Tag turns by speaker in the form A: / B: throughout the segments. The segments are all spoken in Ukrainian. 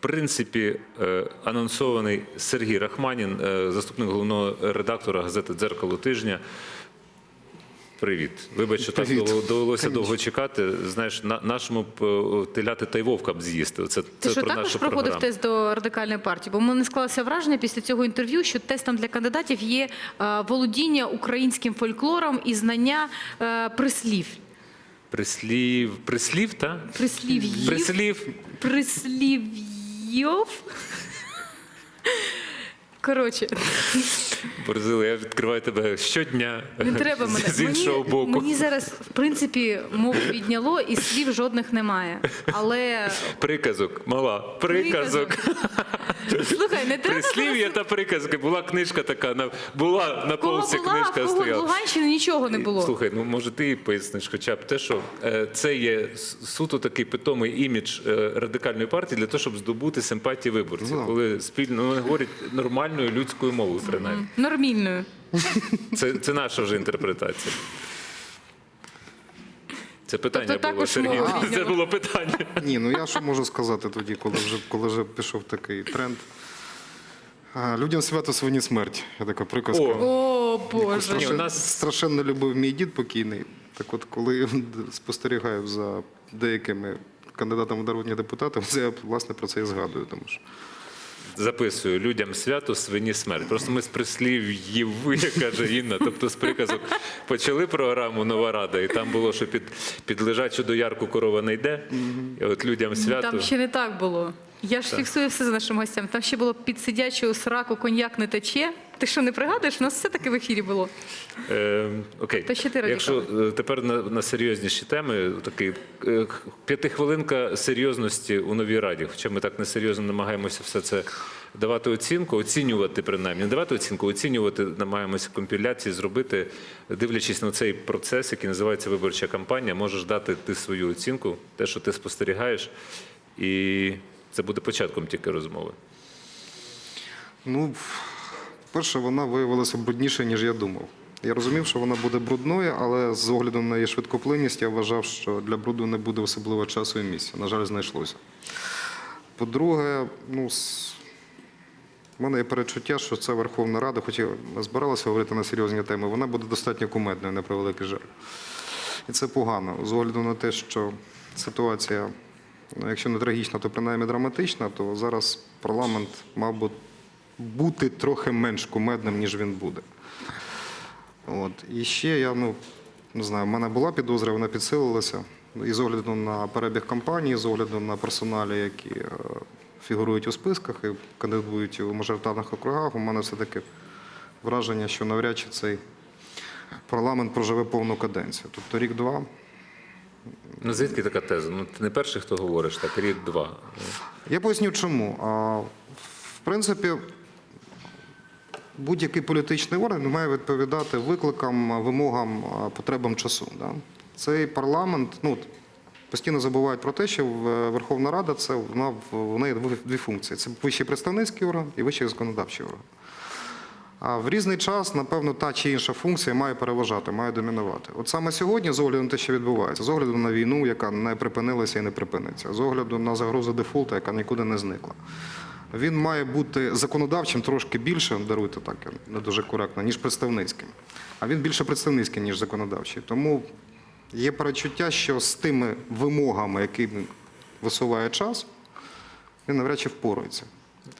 A: принципі, е, анонсований Сергій Рахманін, е, заступник головного редактора газети Дзеркало тижня. Привіт. Вибач, що так
B: Привіт.
A: довело- довелося
B: Конечно.
A: довго чекати. Знаєш, на, нашому е, теляти та й вовка б з'їсти. Це,
C: Ти
A: це
C: що
A: про
C: також проходив
A: програму.
C: тест до радикальної партії? Бо в мене склалося враження після цього інтерв'ю, що тестом для кандидатів є е, володіння українським фольклором і знання е, прислів.
A: Прислів, прислів, та?
C: Прислів'їв.
A: Прислів.
C: You. Коротше,
A: Борзило, я відкриваю тебе щодня
C: не треба
A: з-
C: мене.
A: з іншого
C: мені,
A: боку.
C: мені зараз, в принципі, мову відняло і слів жодних немає. Але
A: Приказок, мала, приказок.
C: слухай, не треба.
A: Прислів'я та приказки. Була книжка така, на, була на
C: Кого
A: полці
C: була,
A: книжка
C: кого в
A: стояла.
C: Луганщині нічого не було.
A: Слухай, ну може ти поясниш хоча б те, що е, це є суто такий питомий імідж е, радикальної партії для того, щоб здобути симпатії виборців,
B: Ну.
A: коли спільно ну, вони говорять нормальною людською мовою, принаймні.
C: Нормільною.
A: Це, це наша вже інтерпретація. Це питання
C: Тобто
A: було
C: також
A: Сергій.
C: мова
A: Це було питання.
B: Ні, ну я що можу сказати тоді, коли вже, коли вже пішов такий тренд. А, Людям свято свині смерть. Я така приказка.
A: О.
C: О, Боже.
B: Страшенно,
A: Ні, у нас-
B: страшенно любив мій дід покійний. Так от, коли спостерігаю за деякими кандидатами в народні депутати, це я власне про це і згадую. Тому що
A: Записую людям свято, свині смерть. Просто ми з прислів'їв, як каже Інна, тобто з приказок почали програму Нова Рада, і там було, що під, під лежачу доярку корова не йде. І от людям свято.
C: Там ще не так було. Я ж фіксую все з нашим гостям. Там ще було під сидячою сраку коньяк не тече. Ти що не пригадуєш? У нас все таки в ефірі було.
A: Е, окей.
C: То ще ти.
A: Якщо е, тепер на, на серйозніші теми, такий е, п'ятихвилинка серйозності у новій раді. Хоча ми так несерйозно намагаємося все це давати оцінку, оцінювати принаймні, не давати оцінку, оцінювати намагаємося компіляції зробити, дивлячись на цей процес, який називається виборча кампанія, можеш дати ти свою оцінку, те, що ти спостерігаєш, і це буде початком тільки розмови.
B: Ну, перше, вона виявилася брудніше, ніж я думав. Я розумів, що вона буде брудною, але з огляду на її швидкоплинність я вважав, що для бруду не буде особливо часу і місця. На жаль, знайшлося. По-друге, ну, в мене є перечуття, що ця Верховна Рада, хоч і збиралася говорити на серйозні теми, вона буде достатньо кумедною, на превеликий жаль. І це погано, з огляду на те, що ситуація, якщо не трагічна, то принаймні драматична, то зараз парламент мав би бути трохи менш кумедним, ніж він буде. От. І ще я, ну, не знаю, в мене була підозра, вона підсилилася. І з огляду на перебіг кампанії, з огляду на персоналі, які е, фігурують у списках і кандидують у мажоритарних округах, у мене все-таки враження, що навряд чи цей парламент проживе повну каденцію. Тобто рік-два.
A: Ну звідки така теза? Ну ти не перший, хто говориш, так рік-два.
B: Я поясню чому. А, В принципі, будь-який політичний орган має відповідати викликам, вимогам, потребам часу. Да? Цей парламент, ну, постійно забувають про те, що Верховна Рада це вона в неї дві функції: це вищий представницький орган і вищий законодавчий орган. А в різний час, напевно, та чи інша функція має переважати, має домінувати. От саме сьогодні, з огляду на те, що відбувається, з огляду на війну, яка не припинилася і не припиниться, з огляду на загрозу дефолту, яка нікуди не зникла. Він має бути законодавчим трошки більше, даруйте так, не дуже коректно, ніж представницьким. А він більше представницький, ніж законодавчий. Тому є перечуття, що з тими вимогами, які висуває час, він навряд чи впорається.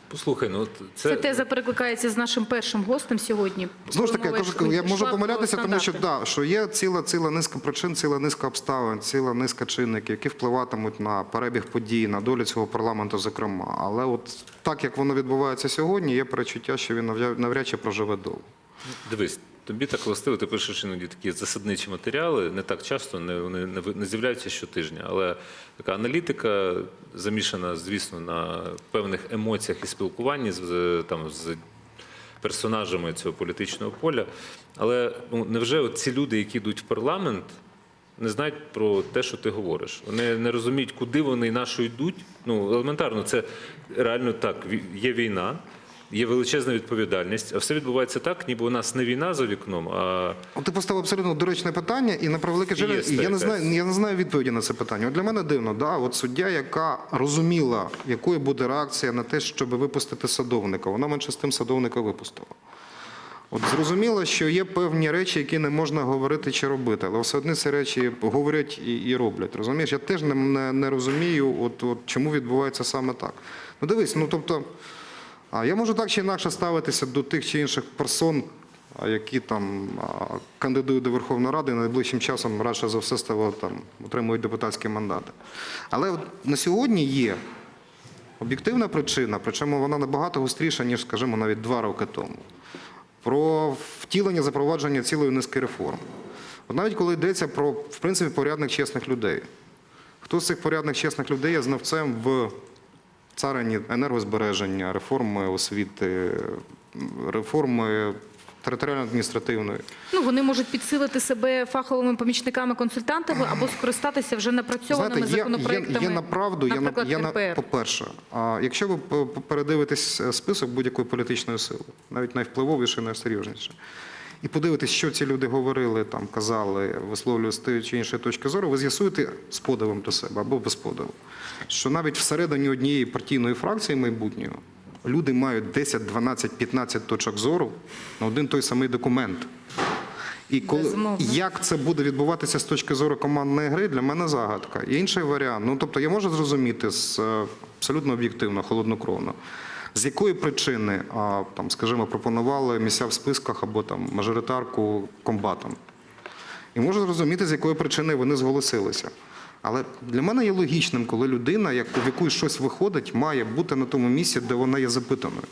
A: Послухай, ну це...
C: це, теза перекликається з нашим першим гостем сьогодні.
B: Знову ж таки, я кажу, я можу помилятися, тому що да, що є ціла ціла низка причин, ціла низка обставин, ціла низка чинників, які впливатимуть на перебіг подій, на долю цього парламенту, зокрема. Але от так як воно відбувається сьогодні, є перечуття, що він навряд- навряд чи проживе довго.
A: дивись, тобі так властиво, ти пишеш іноді такі засадничі матеріали, не так часто, не, вони не, не з'являються щотижня, але така аналітика замішана, звісно, на певних емоціях і спілкуванні з, там, з персонажами цього політичного поля. Але ну, невже ці люди, які йдуть в парламент, не знають про те, що ти говориш. Вони не розуміють, куди вони і на що йдуть. Ну, елементарно, це реально так. Є війна, є величезна відповідальність, а все відбувається так, ніби у нас не війна за вікном, а
B: Ти поставив абсолютно доречне питання, і на превеликий жаль, я не знаю, я не знаю відповіді на це питання. От для мене дивно, да, от суддя, яка розуміла, якою буде реакція на те, щоб випустити садовника, вона менше з тим садовника випустила. От зрозуміло, що є певні речі, які не можна говорити чи робити, але все одно ці речі говорять і, і роблять. Розумієш, я теж не, не, не розумію, от, от, чому відбувається саме так. Ну дивись, ну тобто, а я можу так чи інакше ставитися до тих чи інших персон, які там кандидують до Верховної Ради і найближчим часом радше за все стало там отримують депутатські мандати. Але на сьогодні є об'єктивна причина, причому вона набагато гостріша, ніж, скажімо, навіть два роки тому. Про втілення запровадження цілої низки реформ. От навіть коли йдеться про, в принципі, порядних чесних людей. Хто з цих порядних чесних людей є знавцем в царині енергозбереження, реформи освіти, реформи територіально-адміністративної.
C: Ну, вони можуть підсилити себе фаховими помічниками-консультантами або скористатися вже напрацьованими
B: Знаєте, є,
C: законопроектами.
B: є, є на,
C: наприклад,
B: є на,
C: РПР.
B: по-перше, а, якщо ви передивитесь список будь-якої політичної сили, навіть найвпливовіше, найсерйозніше, і подивитесь, що ці люди говорили, там, казали, висловлювали з тієї чи іншої точки зору, ви з'ясуєте з подивом до себе або без подиву, що навіть всередині однієї партійної фракції майбутнього люди мають 10, 12, 15 точок зору на один той самий документ. І коли
C: Безумовно.
B: як це буде відбуватися з точки зору командної гри, для мене загадка. І інший варіант. Ну тобто я можу зрозуміти з е, абсолютно об'єктивно, холоднокровно. З якої причини, а, там, скажімо, пропонували місця в списках або там мажоритарку комбатам? І можу зрозуміти, з якої причини вони зголосилися. Але для мене є логічним, коли людина, як в яку щось виходить, має бути на тому місці, де вона є запитаною.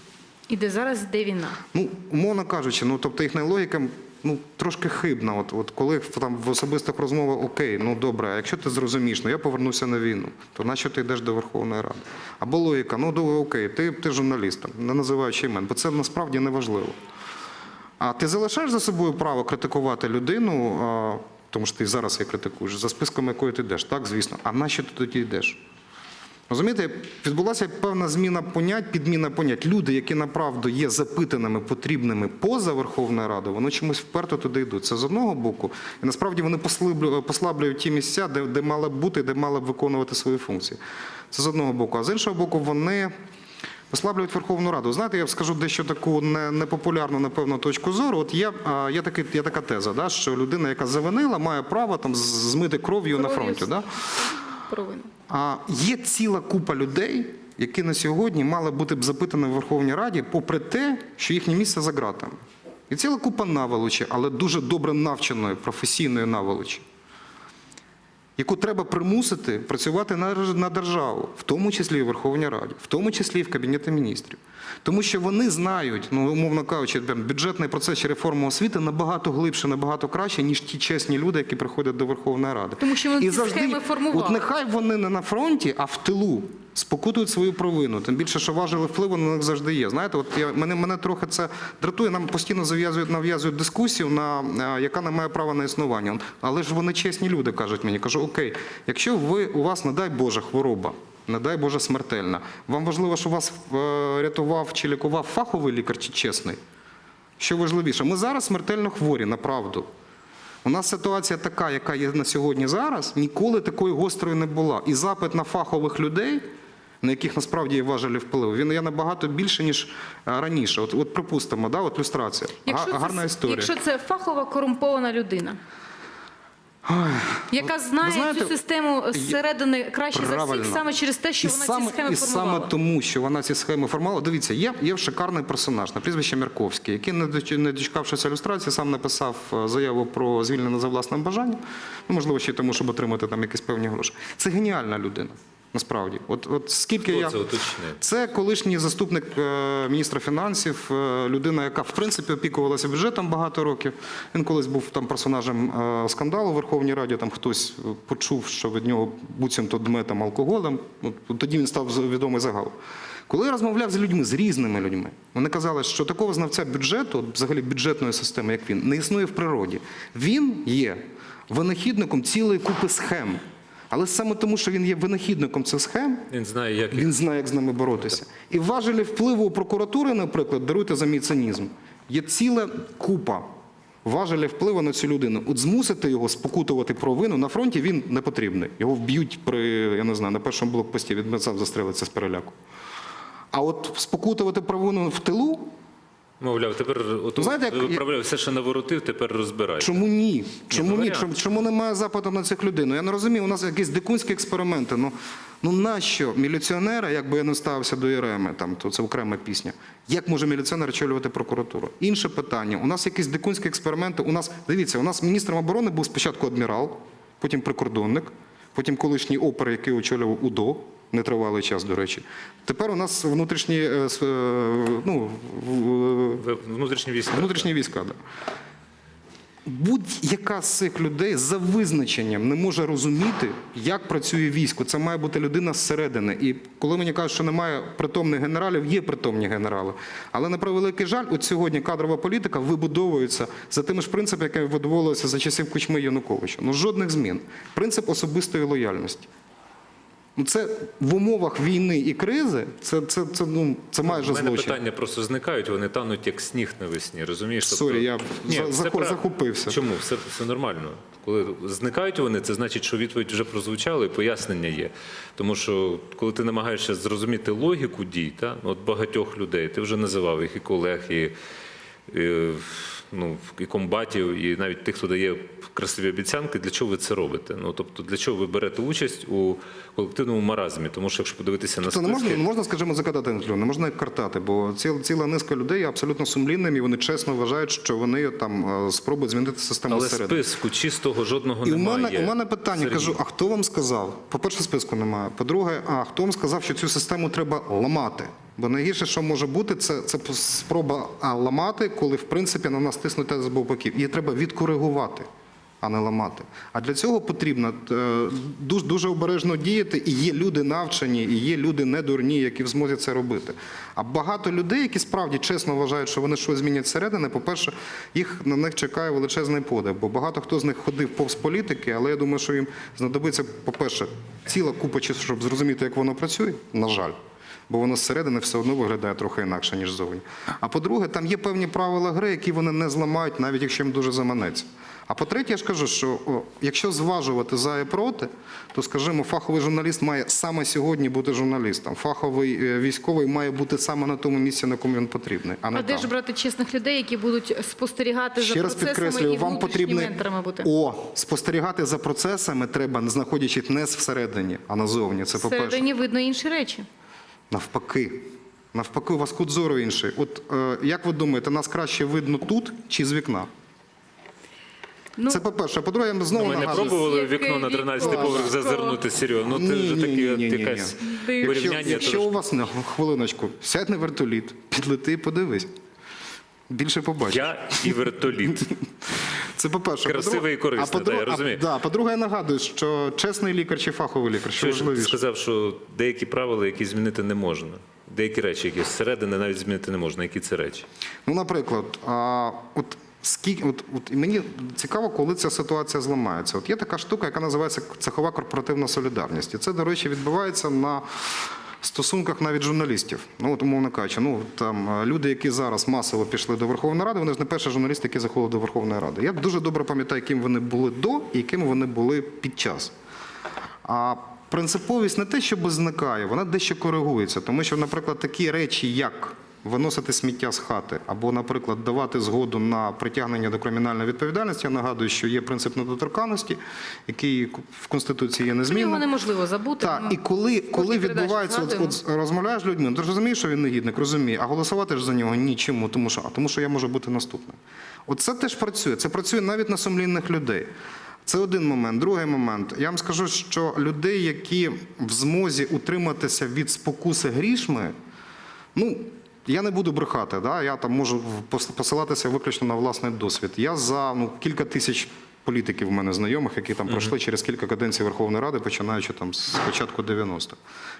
C: І де зараз де війна.
B: Ну, умовно кажучи, ну тобто їхня логіка ну трошки хибна. От, от коли там в особистих розмовах окей, ну добре, а якщо ти зрозумієш, ну я повернуся на війну, то нащо ти йдеш до Верховної Ради? Або логіка, ну добре, окей, ти, ти журналіст, не називаючи імен, бо це насправді не важливо. А ти залишаєш за собою право критикувати людину, а, тому що ти зараз її критикуєш, за списком якої ти йдеш, так, звісно. А нащо ти тоді йдеш? Розумієте, відбулася певна зміна понять, підміна понять. Люди, які направду є запитаними, потрібними поза Верховною Радою, вони чомусь вперто туди йдуть. Це з одного боку. І насправді вони послаблю- послаблюють ті місця, де, де мали б бути, де мали б виконувати свої функції. Це з одного боку. А з іншого боку, вони послаблюють Верховну Раду. Знаєте, я скажу дещо таку не- непопулярну, напевно, точку зору. От є, є, такий, є така теза, да, що людина, яка завинила, має право там, змити кров'ю на фронті. Да?
C: Провину.
B: А є ціла купа людей, які на сьогодні мали бути б запитані в Верховній Раді, попри те, що їхнє місце за ґратами. І ціла купа наволочі, але дуже добре навченої, професійної наволочі, яку треба примусити працювати на, на державу, в тому числі і в Верховній Раді, в тому числі і в Кабінеті міністрів. Тому що вони знають, ну умовно кажучи, бюджетний процес чи реформу освіти набагато глибше, набагато краще, ніж ті чесні люди, які приходять до Верховної Ради.
C: Тому що вони ці схеми формували.
B: От нехай вони не на фронті, а в тилу спокутують свою провину. Тим більше, що важили впливу на них завжди є. Знаєте, от я, мене, мене трохи це дратує. Нам постійно зав'язують нав'язують дискусію, на, яка не має права на існування. Але ж вони чесні люди, кажуть мені. Кажу, окей, якщо ви у вас, не дай Боже, хвороба. Не дай Боже смертельна. Вам важливо, що вас е, рятував чи лікував фаховий лікар чи чесний? Що важливіше, ми зараз смертельно хворі, на правду. У нас ситуація така, яка є на сьогодні зараз, ніколи такої гострої не була. І запит на фахових людей, на яких насправді є важелі впливу, він є набагато більше, ніж е, раніше. От, от припустимо, да, от люстрація.
C: Якщо
B: Гарна
C: це,
B: історія.
C: якщо це фахова корумпована людина, яка знає
B: знаєте,
C: цю систему зсередини краще за всіх, саме через те, що
B: і
C: вона
B: саме,
C: ці схеми
B: і
C: формувала.
B: саме тому, що вона ці схеми формувала. Дивіться, є, є шикарний персонаж на прізвище Мярковський, який, не дочекавшися ілюстрації, сам написав е, заяву про звільнення за власним бажанням. Ну, можливо, ще й тому, щоб отримати там якісь певні гроші. Це геніальна людина. Насправді, от, от скільки
A: Хто
B: я
A: це уточни?
B: це колишній заступник е, міністра фінансів, е, людина, яка в принципі опікувалася бюджетом багато років. Він колись був там персонажем е, скандалу в Верховній Раді. Там хтось почув, що від нього буцімто дме там алкоголем. От тоді він став відомий загал. Коли я розмовляв з людьми, з різними людьми, вони казали, що такого знавця бюджету, взагалі бюджетної системи, як він, не існує в природі. Він є винахідником цілої купи схем. Але саме тому, що він є винахідником цих схем,
A: Він знає, як
B: він знає, як з ними боротися. І важелі впливу у прокуратури, наприклад, даруйте за мій цинізм, є ціла купа важелів впливу на цю людину. От змусити його спокутувати провину на фронті він не потрібний. Його вб'ють при, я не знаю, на першому блокпості, він сам застрелиться з переляку. А от спокутувати провину в тилу,
A: мовляв, тепер от,
B: Ну, знаєте, як-
A: виправляв все, що наворотив, тепер розбирай.
B: Чому ні? Чому
A: ну,
B: ні?
A: варіант.
B: Чому, чому немає запиту на цих людей? Ну я не розумію, у нас якісь дикунські експерименти. Ну, ну нащо міліціонера, якби я не ставився до Єреми, там, то це окрема пісня. Як може міліціонер очолювати прокуратуру? Інше питання. У нас якісь дикунські експерименти. У нас, дивіться, у нас міністром оборони був спочатку адмірал, потім прикордонник, потім колишній опер, який очолював УДО. Нетривалий час, до речі. Тепер у нас внутрішні, е, е, ну,
A: Внутрішні війська.
B: Внутрішні війська, да. Будь-яка з цих людей за визначенням не може розуміти, як працює військо. Це має бути людина зсередини. І коли мені кажуть, що немає притомних генералів, є притомні генерали. Але на превеликий жаль, от сьогодні кадрова політика вибудовується за тими ж принципами, які вибудовувалися за часів Кучми Януковича. Ну жодних змін. Принцип особистої лояльності. Ну, це в умовах війни і кризи, це, це, це, ну, це майже
A: У мене
B: злочин.
A: питання просто зникають, вони тануть як сніг навесні, розумієш? Тобто-
B: Сорі, я
A: Ні,
B: за-
A: прав-
B: захопився.
A: Чому? Все, все нормально. Коли зникають вони, це значить, що відповідь вже прозвучала і пояснення є. Тому що коли ти намагаєшся зрозуміти логіку дій, та, от багатьох людей, ти вже називав їх і колег, і, і, ну, і комбатів, і навіть тих, хто дає красиві обіцянки, для чого ви це робите? Ну, тобто, для чого ви берете участь у колективному маразмі? Тому що якщо подивитися на
B: Це не можна, не можна, скажімо, закатати інфлю, не можна картати, бо ціла, ціла низка людей є абсолютно сумлінними, і вони чесно вважають, що вони там е, спробують змінити систему
A: але
B: зсередини.
A: списку чистого жодного
B: І у
A: немає.
B: мене, у мене питання,
A: Сергій.
B: кажу, а хто вам сказав? По-перше, списку немає. По-друге, а хто вам сказав, що цю систему треба ламати? Бо найгірше, що може бути, це, це спроба ламати, коли в принципі на нас тиснуть з боків. Її треба відкоригувати, а не ламати. А для цього потрібно е, дуже, дуже обережно діяти, і є люди навчені, і є люди недурні, які в змозі це робити. А багато людей, які справді чесно вважають, що вони щось змінять зсередини, по-перше, їх на них чекає величезний подив. Бо багато хто з них ходив повз політики, але я думаю, що їм знадобиться, по-перше, ціла купа часу, щоб зрозуміти, як воно працює, на жаль. Бо воно зсередини все одно виглядає трохи інакше, ніж зовні. А по-друге, там є певні правила гри, які вони не зламають, навіть якщо їм дуже заманеться. А по-третє, я ж кажу, що о, якщо зважувати за і проти, то, скажімо, фаховий журналіст має саме сьогодні бути журналістом. Фаховий е, військовий має бути саме на тому місці, на якому він потрібний, а не
C: А де ж брати чесних людей, які будуть спостерігати
B: Ще
C: за
B: раз
C: процесами
B: підкреслюю,
C: і
B: вам
C: внутрішніми
B: потрібно
C: бути?
B: о спостерігати за процесами треба, знаходячись не всередині, а назовні. Це по перше.
C: Всередині видно інші речі.
B: Навпаки. Навпаки, у вас кут зору інший. От е, як ви думаєте, нас краще видно тут чи з вікна?
C: Ну,
B: Це по-перше. А по-друге, я знову
A: Ми не
B: нагадую.
A: пробували в вікно на 13
C: вікно?
A: поверх зазирнути серйозно. Ну, це
B: Ні,
A: вже
B: ні,
A: таке
B: ні, ні, ні,
A: якась
C: ні.
B: Якщо,
A: порівняння.
B: якщо
A: трошки.
B: у вас не хвилиночку, сядь на вертоліт, підлети і подивись. Більше побачиш.
A: Я і вертоліт.
B: Це по-перше.
A: Красиве
B: По-друге-
A: і корисне, та, я розумію.
B: А, да, по-друге, я нагадую, що чесний лікар чи фаховий лікар, що
A: ж ти сказав, що деякі правила, які змінити не можна. Деякі речі, які зсередини навіть змінити не можна. Які це речі?
B: Ну, наприклад, а, от скільки, от, от і мені цікаво, коли ця ситуація зламається. От є така штука, яка називається цехова корпоративна солідарність. І це, до речі, відбувається на стосунках навіть журналістів. Ну, от, умовно кажучи, ну там е, люди, які зараз масово пішли до Верховної Ради, вони ж не перші журналісти, які заходили до Верховної Ради. Я дуже добре пам'ятаю, яким вони були до і яким вони були під час. А принциповість не те, що зникає, вона дещо коригується. Тому що, наприклад, такі речі, як виносити сміття з хати, або, наприклад, давати згоду на притягнення до кримінальної відповідальності. Я нагадую, що є принцип недоторканності, який в Конституції є
C: ну, його неможливо забути.
B: Так, і коли, коли відбувається, от, от розмовляєш з людьми, ну, ти ж розумієш, що він негідник, розуміє, а голосувати ж за нього ні. Чому? Тому що, а тому що я можу бути наступним. От це теж працює. Це працює навіть на сумлінних людей. Це один момент. Другий момент. Я вам скажу, що людей, які в змозі утриматися від спокуси грішми, ну. Я не буду брехати, да? я там можу пос- посилатися виключно на власний досвід. Я за ну, кілька тисяч політиків в мене знайомих, які там пройшли через кілька каденцій Верховної Ради, починаючи там з початку 90-х.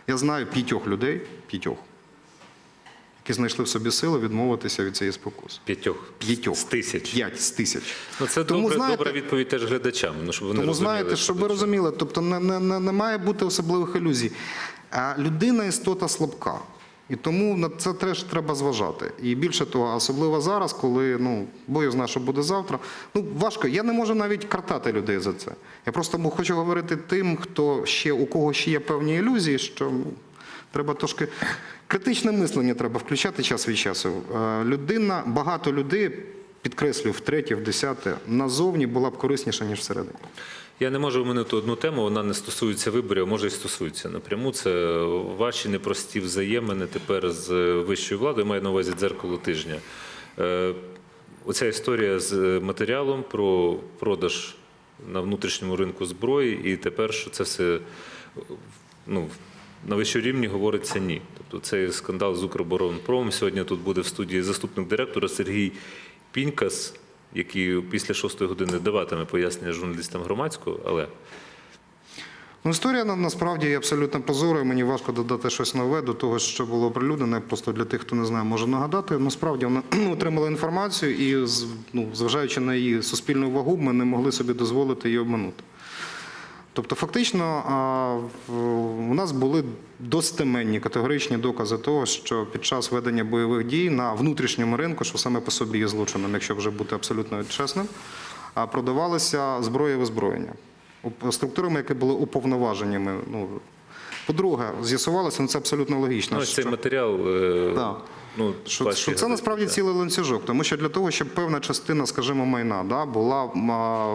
B: Я знаю п'ятьох людей, п'ятьох, які знайшли в собі сили відмовитися від цієї спокуси.
A: П'ятьох.
B: П'ятьох.
A: З тисяч.
B: П'ять з тисяч.
A: Ну, це
B: Тому,
A: добра,
B: знаєте-
A: добра відповідь теж глядачам. Ну, щоб вони
B: Тому
A: розуміли,
B: знаєте, щоб ви розуміли, тобто не, не, не, не має бути особливих ілюзій. А людина істота слабка. І тому на це теж треба зважати. І більше того, особливо зараз, коли ну бою знає, що буде завтра. Ну важко. Я не можу навіть картати людей за це. Я просто хочу говорити тим, хто ще у кого ще є певні ілюзії, що треба трошки критичне мислення треба включати час від часу. Е, Людина, багато людей, підкреслюю, втретє, в десяте, назовні була б корисніша, ніж всередині.
A: Я не можу вминути одну тему, вона не стосується виборів, а може і стосується напряму. Це ваші непрості взаємини тепер з вищою владою, маю на увазі дзеркало тижня. Е, Оця історія з матеріалом про продаж на внутрішньому ринку зброї, і тепер, що це все ну, на вищому рівні говориться ні. Тобто цей скандал з Укроборонпромом. Сьогодні тут буде в студії заступник директора Сергій Пінькас, який після шостої години даватиме пояснення журналістам громадського, але
B: Ну, історія насправді є абсолютно позорою. Мені важко додати щось нове до того, що було оприлюднене. Просто для тих, хто не знає, може нагадати. Насправді вона отримала інформацію, і ну, зважаючи на її суспільну вагу, ми не могли собі дозволити її обманути. Тобто, фактично, у нас були достеменні категоричні докази того, що під час ведення бойових дій на внутрішньому ринку, що саме по собі є злочином, якщо вже бути абсолютно чесним, продавалися зброя і озброєння структурами, які були уповноваженнями. Ну, по-друге, з'ясувалося, ну це абсолютно логічно.
A: ну, ось цей матеріал. е,
B: Так.
A: Ну,
B: що, що це насправді
A: так.
B: цілий ланцюжок, тому що для того, щоб певна частина, скажімо, майна да, була а,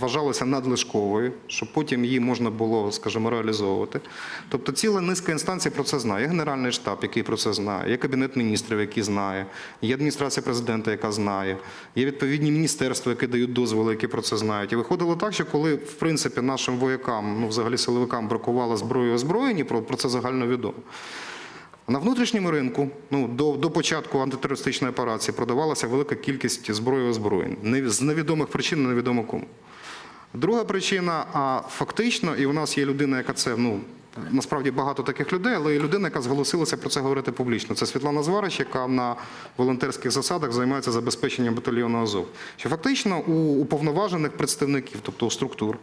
B: вважалася надлишковою, щоб потім її можна було, скажімо, реалізовувати. Тобто ціла низка інстанцій про це знає. Є Генеральний штаб, який про це знає, є Кабінет міністрів, який знає, є адміністрація президента, яка знає, є відповідні міністерства, які дають дозволи, які про це знають. І виходило так, що коли в принципі нашим воякам, ну взагалі силовикам бракувало зброї і озброєння, про, про це загально відомо. На внутрішньому ринку, ну до, до початку антитерористичної операції, продавалася велика кількість зброї озброєнь. Не- З невідомих причин невідомо кому. Друга причина, а фактично, і у нас є людина, яка це ну. Насправді багато таких людей, але є людина, яка зголосилася про це говорити публічно. Це Світлана Зварич, яка на волонтерських засадах займається забезпеченням батальйону Азов. Що фактично у уповноважених представників, тобто у структур,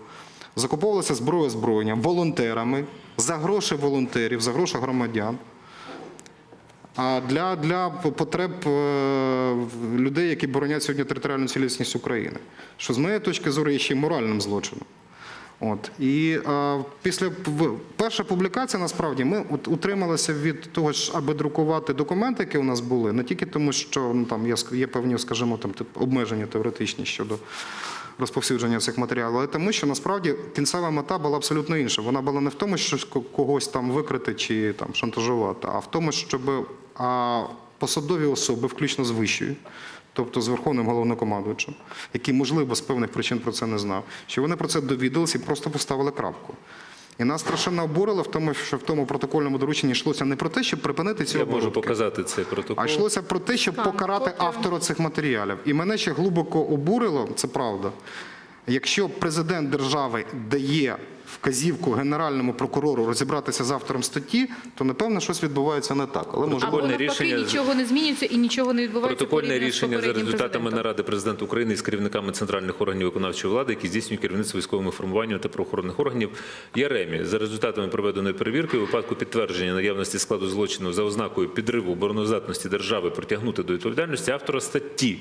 B: закуповувалася зброя озброєння волонтерами за гроші волонтерів, за гроші громадян. А для, для потреб е, людей, які боронять сьогодні територіальну цілісність України, що з моєї точки зору є ще й моральним злочином. От і е, після перша публікація, насправді, ми от, утрималися від того, ж, аби друкувати документи, які у нас були, не тільки тому, що ну, там є, є певні, скажімо, там обмеження теоретичні щодо розповсюдження цих матеріалів, але тому, що насправді кінцева мета була абсолютно інша. Вона була не в тому, що когось там викрити чи там шантажувати, а в тому, щоб а, посадові особи, включно з вищою, тобто з верховним головнокомандуючим, який, можливо, з певних причин про це не знав, що вони про це довідалися і просто поставили крапку. І нас страшенно обурило в тому, що в тому протокольному дорученні йшлося не про те, щоб припинити ці
A: Я можу показати цей протокол.
B: А йшлося про те, щоб покарати автора цих матеріалів. І мене ще глибоко обурило, це правда. Якщо президент держави дає вказівку генеральному прокурору розібратися з автором статті, то напевно щось відбувається не так. Але може
C: Або навпаки,
A: рішення-
C: нічого не змінюється і нічого не відбувається.
A: Протокольне рішення за результатами
C: президентом.
A: наради президента України з керівниками центральних органів виконавчої влади, які здійснюють керівництво військовими формуваннями та правоохоронних органів Яремі. За результатами проведеної перевірки, у випадку підтвердження наявності складу злочину за ознакою підриву обороноздатності держави притягнути до відповідальності автора статті.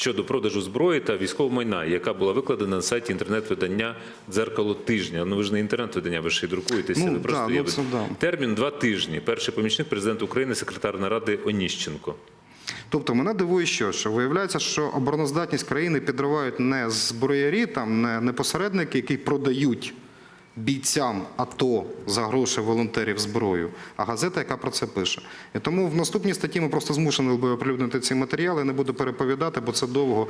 A: Щодо продажу зброї та військового майна, яка була викладена на сайті інтернет-видання Дзеркало тижня. Ну ви ж не інтернет-видання, ви ще й друкуєтеся.
B: Ну,
A: ви просто
B: да,
A: є
B: ну, це да.
A: термін два тижні. Перший помічник президента України, секретар наради Оніщенко.
B: Тобто мене дивує, що, що виявляється, що обороноздатність країни підривають не зброярі, там не, не посередники, які продають бійцям АТО за гроші волонтерів зброю, а газета, яка про це пише. І тому в наступній статті ми просто змушені були оприлюднити ці матеріали. Не буду переповідати, бо це довго.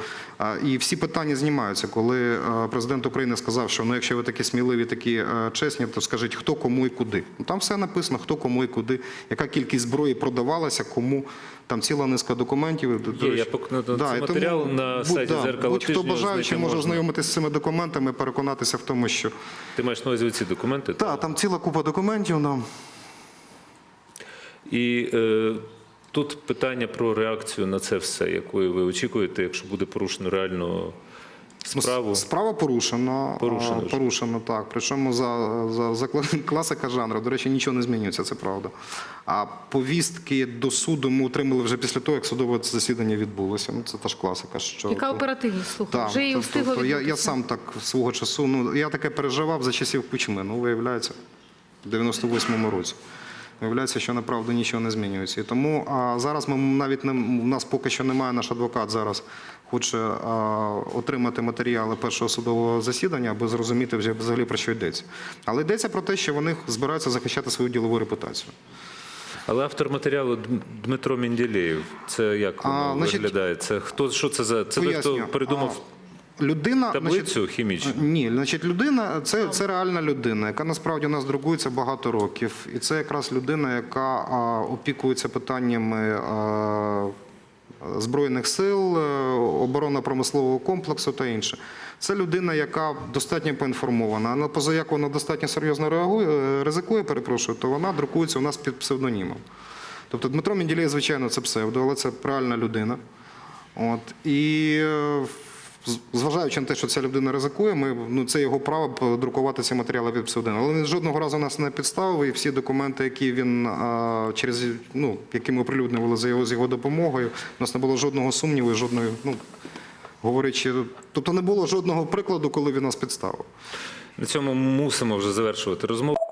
B: І всі питання знімаються. Коли е, президент України сказав, що ну, якщо ви такі сміливі, такі е, чесні, то скажіть, хто кому і куди. Ну, там все написано, хто кому і куди, яка кількість зброї продавалася, кому. Там ціла низка документів. До
A: Є, я пок-
B: да, Це
A: матеріал тому, на сайті «Дзеркало
B: Будь-хто бажаючи може
A: можна.
B: ознайомитися з цими документами, переконатися в тому, що
A: Ти маєш на увазі ці документи?
B: так, там ціла купа документів. нам.
A: І е, Тут питання про реакцію на це все, якої ви очікуєте, якщо буде порушено реально справу.
B: Справа порушена.
A: Порушена
B: а,
A: вже.
B: порушена так. Причому за, за, за класика жанру. До речі, нічого не змінюється, це правда. А повістки до суду ми отримали вже після того, як судове засідання відбулося. Ну, це теж класика. Що
C: Яка оперативність слухай?
B: Так,
C: Вже і
B: тобто,
C: встигло
B: я, я сам так свого часу. Ну я таке переживав за часів Кучми. Ну, виявляється, в 98-му році. Виявляється, що направду нічого не змінюється. І тому а, зараз ми навіть не у нас поки що немає наш адвокат зараз. Хоче а, отримати матеріали першого судового засідання, аби зрозуміти взагалі про що йдеться. Але йдеться про те, що вони збираються захищати свою ділову репутацію.
A: Але автор матеріалу Дмитро Менділеєв, це як воно
B: А, значить,
A: виглядає? Це хто що це за це хто придумав
B: А, людина
A: таблицю
B: значить,
A: хімічну?
B: Ні, значить, людина це, це реальна людина, яка насправді у нас друкується багато років. І це якраз людина, яка а, опікується питаннями а, Збройних сил, е, оборонно-промислового комплексу та інше. Це людина, яка достатньо поінформована. Але поза як вона достатньо серйозно реагує, е, ризикує, перепрошую, то вона друкується у нас під псевдонімом. Тобто Дмитро Менділей, звичайно, це псевдо, але це реальна людина. От. І е, зважаючи на те, що ця людина ризикує, ми, ну, це його право друкувати ці матеріали під псевдонимом. Але він жодного разу нас не підставив, і всі документи, які він а, через ну, які ми оприлюднювали за його з його допомогою, у нас не було жодного сумніву, жодної, ну говорячи, тобто не було жодного прикладу, коли він нас підставив.
A: На цьому мусимо вже завершувати розмову.